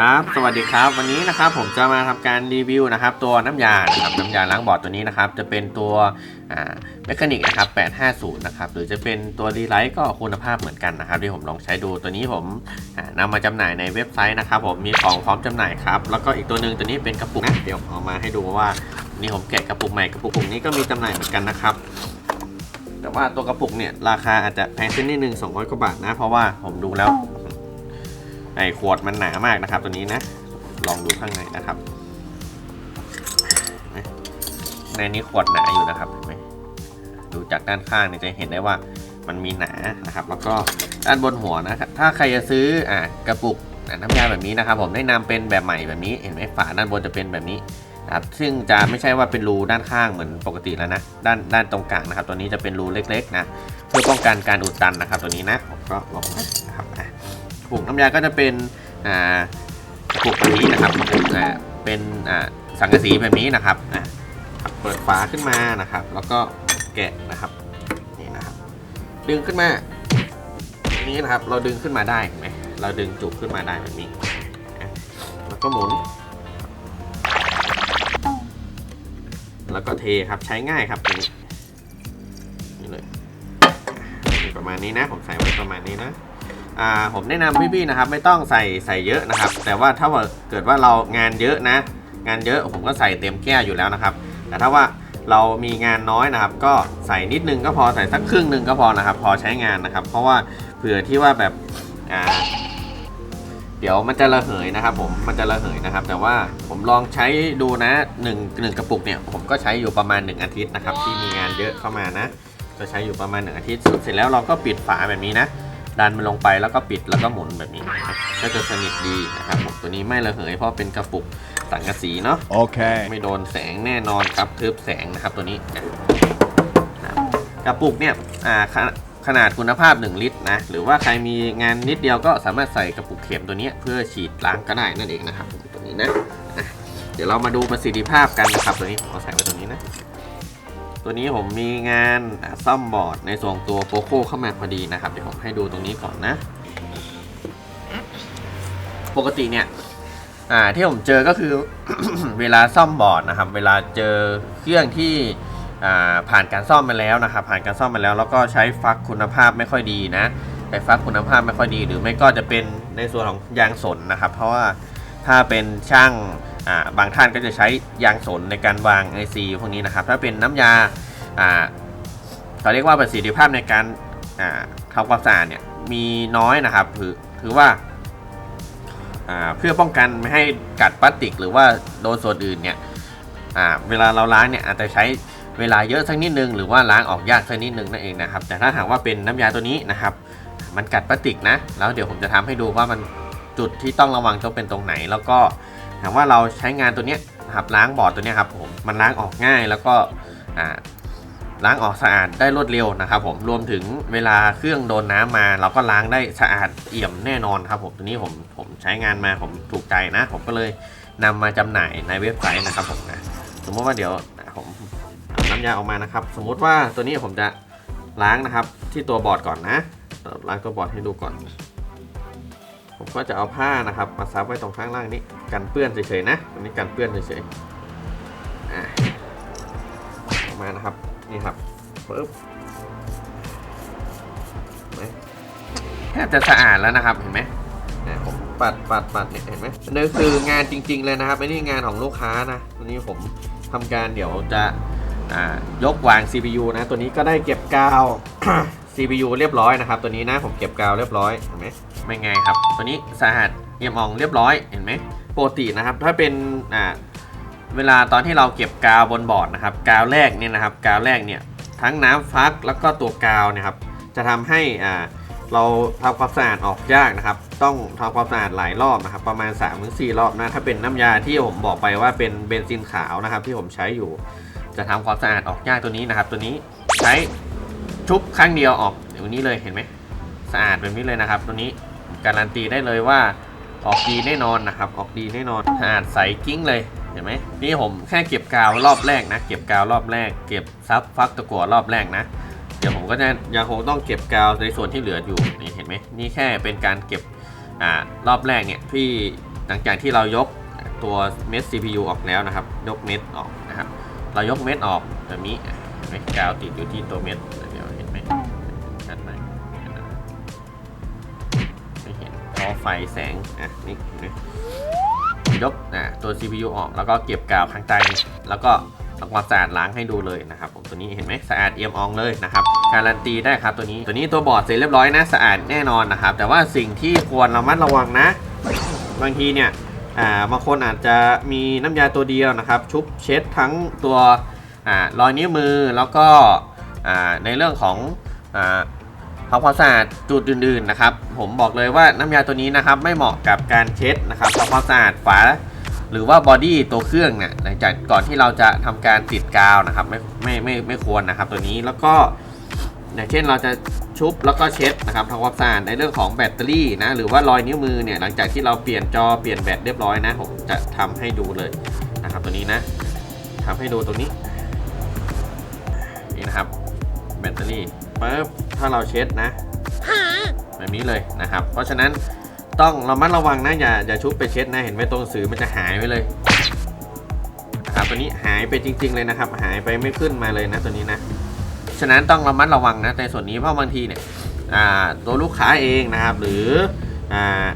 ครับ สวัสดีครับ วันนี้นะครับผมจะมาทำการรีวิวนะครับ ตัวน้ำยานะครับน้ำยาล้างบอร์ดตัวนี้นะครับ จะเป็นตัวอ่าเมคานิกนะครับ 850 นะครับ หรือจะเป็นตัวรีไลท์ก็คุณภาพเหมือนกันนะครับ ที่ผมลองใช้ดู ตัวนี้ผมอ่านำมาจำหน่ายในเว็บไซต์นะครับ ผมมีของพร้อมจำหน่ายครับ แล้วก็อีกตัวหนึ่งตัวนี้เป็นกระปุกนะ เดี๋ยวเอามาให้ดูว่า นี่ผมแกะกระปุกใหม่ กระปุกนี้ก็มีจำหน่ายเหมือนกันนะครับแต่ว่าตัวกระปุกเนี่ยราคาอาจจะแพงขึ้นนิดนึง200กว่าบาทนะ เพราะว่าผมดูแล้ว ไอ้ขวดมันหนามากนะครับ ตัวนี้นะ ลองดูข้างในนะครับ ในนี้ขวดหนาอยู่นะครับเห็นไหมดูจากด้านข้างเนี่ยจะเห็นได้ว่ามันมีหนานะครับ แล้วก็ด้านบนหัวนะครับ ถ้าใครจะซื้ออ่ากระปุกน้ำยาแบบนี้นะครับ ผมแนะนำเป็นแบบใหม่แบบนี้เห็นไหมฝาด้านบนจะเป็นแบบนี้นะครับซึ่งจะไม่ใช่ว่าเป็นรูด้านข้างเหมือนปกติแล้วนะด้านด้านตรงกลางนะครับ ตัวนี้จะเป็นรูเล็กๆนะเพื่อป้องกันการอุดตันนะครับ ตัวนี้นะผมก็ลองนะครับอะ ปุกน้ำยาก็จะเป็นอ่ากระปุกแบบนี้นะครับอ่าเป็นอ่าสังกะสีแบบนี้นะครับอะเปิดฝาขึ้นมานะครับ แล้วก็แกะนะครับนี่นะครับดึงขึ้นมานี่นะครับ เราดึงขึ้นมาได้เห็นไหมเราดึงจุกขึ้นมาได้แบบนี้แล้วก็หมุน แล้วก็เทครับใช้ง่ายครับนี่เลยประมาณนี้นะผมใส่ไว้ประมาณนี้นะ ผมแนะนำพี่ๆนะครับ ไม่ต้องใส่ใส่เยอะนะครับ แต่ว่าถ้าว่าเกิดว่าเรางานเยอะนะ งานเยอะผมก็ใส่เต็มแก้วอยู่แล้วนะครับ แต่ถ้าว่าเรามีงานน้อยนะครับ ก็ใส่นิดนึงก็พอใส่สักครึ่งหนึ่งก็พอนะครับ พอใช้งานนะครับ เพราะว่าเผื่อที่ว่าแบบอ่าเดี๋ยวมันจะระเหยนะครับ ผมมันจะระเหยนะครับ แต่ว่าผมลองใช้ดูนะหนึ่งหนึ่งกระปุกเนี่ย ผมก็ใช้อยู่ประมาณ 1 อาทิตย์นะครับ ที่มีงานเยอะเข้ามานะ ก็ใช้อยู่ประมาณ 1 อาทิตย์เสร็จแล้วเราก็ปิดฝาแบบนี้นะ ดันมันลงไปแล้วก็ปิดแล้วก็หมุนแบบนี้นะครับก็จะสนิทดีนะครับผมตัวนี้ไม่ระเหยเพราะเป็นกระปุกสังกะสีเนาะ Okay. ไม่โดนแสงแน่นอนครับทึบแสงนะครับตัวนี้นะครับกระปุกเนี่ยอ่าขนาดขนาดคุณภาพ 1 ลิตรนะหรือว่าใครมีงานนิดเดียวก็สามารถใส่กระปุกเข็มตัวนี้เพื่อฉีดล้างก็ได้นั่นเองนะครับผมตัวนี้นะอะเดี๋ยวเรามาดูประสิทธิภาพกันนะครับตัวนี้ผมเอาใส่ไว้ ตัวนี้ผมมีงานซ่อมบอร์ดในส่วนตัวโปโก้เข้ามาพอดีนะครับ เดี๋ยวผมให้ดูตรงนี้ก่อนนะ ปกติเนี่ยที่ผมเจอก็คือเวลาซ่อมบอร์ดนะครับ เวลาเจอเครื่องที่ผ่านการซ่อมมาแล้วนะครับ ผ่านการซ่อมมาแล้ว แล้วก็ใช้ฟักคุณภาพไม่ค่อยดีนะใช้ฟักคุณภาพไม่ค่อยดี หรือไม่ก็จะเป็นในส่วนของยางสนนะครับ เพราะว่า ถ้าเป็นช่างาบางท่านก็จะใช้ยางสนในการวาง IC พวกนี้นะครับ ถ้าเป็นน้ำยาอ่าเขาเรียกว่าประสิทธิภาพในการาทำความสะอาดเนี่ยมีน้อยนะครับคือคือว่าาเพื่อป้องกันไม่ให้กัดพลาสติก หรือว่าโดนส่วนอื่นเนี่ยเวลาเราล้างเนี่ยอาจจะใช้เวลาเยอะสักนิดนึงหรือว่าล้างออกยากสักนิดนึงนั่นเองนะครับ แต่ถ้าหากว่าเป็นน้ำยาตัวนี้นะครับ มันกัดพลาสติกนะ แล้วเดี๋ยวผมจะทำให้ดูว่ามัน จุดที่ต้องระวังต้องเป็นตรงไหน แล้วก็ถามว่าเราใช้งานตัวเนี้ครับล้างบอร์ดตัวเนี้ยครับผมมันล้างออกง่ายแล้วก็ล้างออกสะอาดได้รวดเร็วนะครับผมรวมถึงเวลาเครื่องโดนน้ำมา เราก็ล้างได้สะอาดเอี่ยมแน่นอนครับผมตัวนี้ผมผมใช้งานมาผมถูกใจนะ ผมก็เลยนำมาจำหน่ายในเว็บไซต์นะครับผมนะสมมติว่าเดี๋ยวผมน้ำยาออกมานะครับ สมมุติว่าตัวนี้ผมจะล้างนะครับที่ตัวบอร์ดก่อนนะล้างตัวบอร์ดให้ดูก่อน ผมก็จะเอาผ้านะครับ มาซับไว้ตรงข้างล่างนี้กันเปื้อนเฉยๆนะตรงนี้กันเปื้อนเฉยๆอะอกมานะครับนี่ครับปึ๊บเห็นไหมแทบจะสะอาดแล้วนะครับเห็นไหมเนี่ยผมปัดปัดปัดเนี่ยเห็นไหมนี่คืองานจริง ๆ เลยนะครับไม่นี่งานของลูกค้านะตัวนี้ผมทำการเดี๋ยวจะอ่ายกวาง CPU นะ ตัวนี้ก็ได้เก็บกาว CPU เรียบร้อยนะครับ ตัวนี้นะผมเก็บกาวเรียบร้อยเห็นไหมไม่ไงครับ ตัวนี้สะอาดเอี่ยมอองเรียบร้อยเห็นไหมปกตินะครับ ถ้าเป็นอ่าเวลาตอนที่เราเก็บกาวบนบอร์ดนะครับ กาวแรกเนี่ยนะครับ กาวแรกเนี่ยทั้งน้ำฟักแล้วก็ตัวกาวนี่ยครับ จะทำให้อ่าเราทำความสะอาดออกยากนะครับ ต้องทำความสะอาดหลายรอบนะครับ ประมาณ 3-4ถึงรอบนะถ้าเป็นน้ำยาที่ผมบอกไปว่าเป็นเบนซินขาวนะครับ ที่ผมใช้อยู่ จะทำความสะอาดออกยากตัวนี้นะครับ ตัวนี้ใช้ ชุบครั้งเดียวออกเดี๋ยวนี้เลยเห็นไหมสะอาดแบบนี้เลยนะครับ ตัวนี้การันตีได้เลยว่าออกดีแน่นอนนะครับ ออกดีแน่นอนสะอาดใสกิ้งเลยเห็นไหมนี่ผมแค่เก็บกาวรอบแรกนะ เก็บกาวรอบแรก เก็บซับฟักตะกั่วรอบแรกนะเดี๋ยวผมก็จะยังคงต้องเก็บกาวในส่วนที่เหลืออยู่นี่เห็นไหมนี่แค่เป็นการเก็บอ่ารอบแรกเนี่ยพี่หลังจากที่เรายกตัวเม็ด CPU ออกแล้วนะครับ ยกเม็ดออกนะครับ เรายกเม็ดออกแบบนี้เห็นไหมกาวติดอยู่ที่ตัวเม็ดเดี๋ยว ชัดไหมไม่เห็นพราะไฟแสง อะ นี่นยกอะตัว CPU ออกแล้วก็เก็บกาวข้างใต้แล้วก็ทำความสะอาดล้างให้ดูเลยนะครับผมตัวนี้เห็นไหมสะอาดเอี่ยมอองเลยนะครับการันตีได้ครับตัวนี้ตัวนี้ตัวบอร์ดเสร็จเรียบร้อยนะสะอาดแน่นอนนะครับ แต่ว่าสิ่งที่ควรระมัดระวังนะ บางทีเนี่ยอ่าบางคนอาจจะมีน้ำยาตัวเดียวนะครับ ชุบเช็ดทั้งตัวอ่ารอยนิ้วมือแล้วก็อ่าในเรื่องของอ่า ทำความสะอาดจุดอื่นๆนะครับ ผมบอกเลยว่าน้ำยาตัวนี้นะครับ ไม่เหมาะกับการเช็ดนะครับทำความสะอาดฝา หรือว่าบอดี้ตัวเครื่องเนี่ยหลังจากก่อนที่เราจะทำการติดกาวนะครับไม่ไม่ไม่ไม่ควรนะครับ ตัวนี้แล้วก็อย่างเช่นเราจะชุบแล้วก็เช็ดนะครับทำความสะอาดในเรื่องของแบตเตอรี่นะหรือว่ารอยนิ้วมือเนี่ยหลังจากที่เราเปลี่ยนจอเปลี่ยนแบตเรียบร้อยนะผมจะทำให้ดูเลยนะครับ ตัวนี้นะทำให้ดูตรงนี้นี่นะครับ แบตเตอรี่ ปุ๊บถ้าเราเช็ดนะแบบนี้เลยนะครับ เพราะฉะนั้นต้องระมัดระวังนะอย่าอย่าชุบไปเช็ดนะเห็นไหมตรงหนังสือมันจะหายไปเลยนะครับตัวนี้หายไปจริง ๆเลยนะครับ หายไปไม่ขึ้นมาเลยนะตัวนี้นะ ฉะนั้นต้องระมัดระวังนะในส่วนนี้เพราะบางทีเนี่ยอ่าตัวลูกค้าเองนะครับ หรืออ่า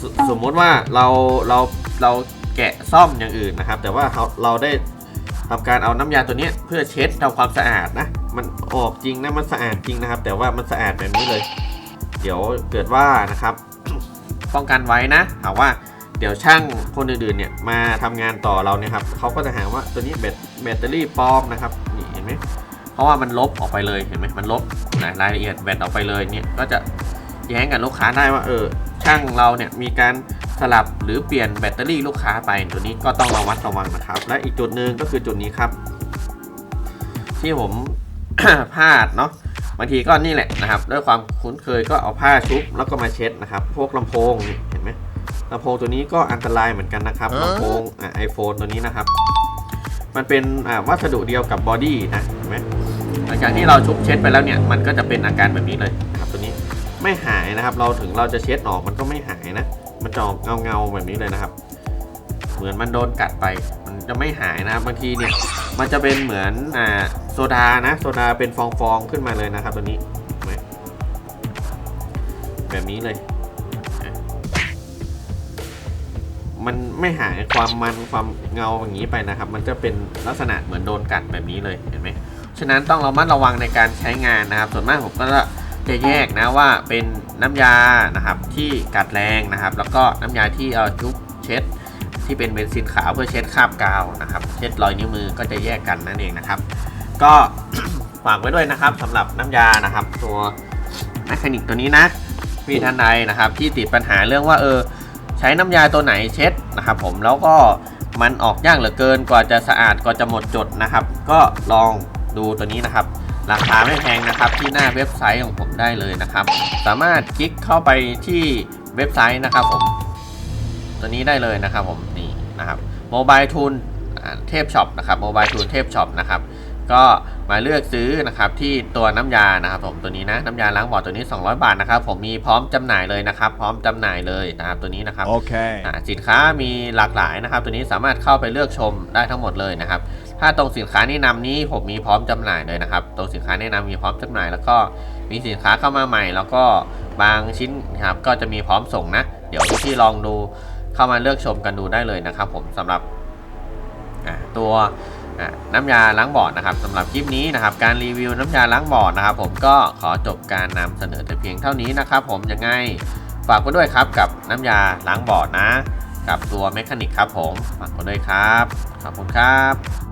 สสมมติว่าเราเราเราแกะซ่อมอย่างอื่นนะครับ แต่ว่าเราเราได้ทำการเอาน้ำยาตัวเนี้ยเพื่อเช็ดทำความสะอาดนะ มันออกจริงนะมันสะอาดจริงนะครับ แต่ว่ามันสะอาดแบบนี้เลย เดี๋ยวเกิดว่านะครับ ป้องกันไว้นะหากว่าเดี๋ยวช่างคนอื่นๆเนี่ยมาทำงานต่อเราเนี่ยครับเขาก็จะหาว่าตัวนี้แบตแบตเตอรี่ปลอมนะครับนี่เห็นไหมเพราะว่ามันลบออกไปเลยเห็นไหมมันลบนะรายละเอียดแบตออกไปเลยเนี่ยก็จะแย้งกับลูกค้าได้ว่าเออช่างเราเนี่ยมีการสลับหรือเปลี่ยนแบตเตอรี่ลูกค้าไปตัวนี้ก็ต้องระวัดระวังนะครับ และอีกจุดหนึ่งก็คือจุดนี้ครับ ที่ผม พลาดเนาะบางทีก็นี่แหละนะครับ ด้วยความคุ้นเคยก็เอาผ้าชุบแล้วก็มาเช็ดนะครับ พวกลำโพงนี่เห็นไหมลำโพงตัวนี้ก็อันตรายเหมือนกันนะครับลำโพงไอโฟนตัวนี้นะครับ มันเป็นอ่าวัสดุเดียวกับบอดี้นะเห็นไหมหลังจากที่เราชุบเช็ดไปแล้วเนี่ยมันก็จะเป็นอาการแบบนี้เลยนะครับ ตัวนี้ไม่หายนะครับ เราถึงเราจะเช็ดออกมันก็ไม่หายนะ มันจะออกเงาเงาๆแบบนี้เลยนะครับ เหมือนมันโดนกัดไป มันจะไม่หายนะครับบางทีเนี่ย มันจะเป็นเหมือนอ่า โซดานะ โซดาเป็นฟองๆขึ้นมาเลยนะครับตัวนี้แบบนี้เลย มันไม่หายความมันความเงาอย่างนี้ไปนะครับ มันจะเป็นลักษณะเหมือนโดนกัดแบบนี้เลยเห็นไหมฉะนั้นต้องระมัดระวังในการใช้งานนะครับ ส่วนมากผมก็จะแยกนะว่าเป็นน้ำยานะครับที่กัดแรงนะครับ แล้วก็น้ำยาที่เอาจุ๊บเช็ด ที่เป็นเบนซินขาวเพื่อเช็ดคราบกาวนะครับ เช็ดรอยนิ้วมือก็จะแยกกันนั่นเองนะครับ ก็ ฝากไว้ด้วยนะครับสำหรับน้ำยานะครับ ตัวแมคานิกตัวนี้นะพี่ท่านใดนะครับ ที่ติดปัญหาเรื่องว่าเออ ใช้น้ำยาตัวไหนเช็ดนะครับผมแล้วก็มันออกยากเหลือเกินกว่าจะสะอาดกว่าจะหมดจดนะครับ ก็ลองดูตัวนี้นะครับ ราคาไม่แพงนะครับ ที่หน้าเว็บไซต์ของผมได้เลยนะครับ สามารถคลิกเข้าไปที่เว็บไซต์นะครับผม ตัวนี้ได้เลยนะครับผมนี่นะครับโมบายทูนเทพช็อปนะครับโมบายทูนเทพช็อปนะครับ ก็มาเลือกซื้อนะครับที่ตัวน้ำยานะครับผมตัวนี้นะน้ำยาล้างบอร์ดตัวนี้ 200 บาทนะครับผมมีพร้อมจำหน่ายเลยนะครับ พร้อมจำหน่ายเลยนะครับตัวนี้นะครับ Okay. อ่าสินค้ามีหลากหลายนะครับ ตัวนี้สามารถเข้าไปเลือกชมได้ทั้งหมดเลยนะครับ ถ้าตรงสินค้าแนะนำนี้ผมมีพร้อมจำหน่ายเลยนะครับ ตรงสินค้าแนะนำมีพร้อมจำหน่ายแล้วก็มีสินค้าเข้ามาใหม่ แล้วก็บางชิ้นนะครับก็จะมีพร้อมส่งนะ เดี๋ยวพี่ๆลองดูเข้ามาเลือกชมกันดูได้เลยนะครับ ผมสำหรับอ่าตัวอ่า น้ำยาล้างบอร์ดนะครับสำหรับคลิปนี้นะครับการรีวิวน้ำยาล้างบอร์ดนะครับ ผมก็ขอจบการนำเสนอแต่เพียงเท่านี้นะครับ ผมยังไงฝากไว้ด้วยครับกับน้ำยาล้างบอร์ดนะ กับตัวเมคานิกครับผมฝากไว้ด้วยครับขอบคุณครับ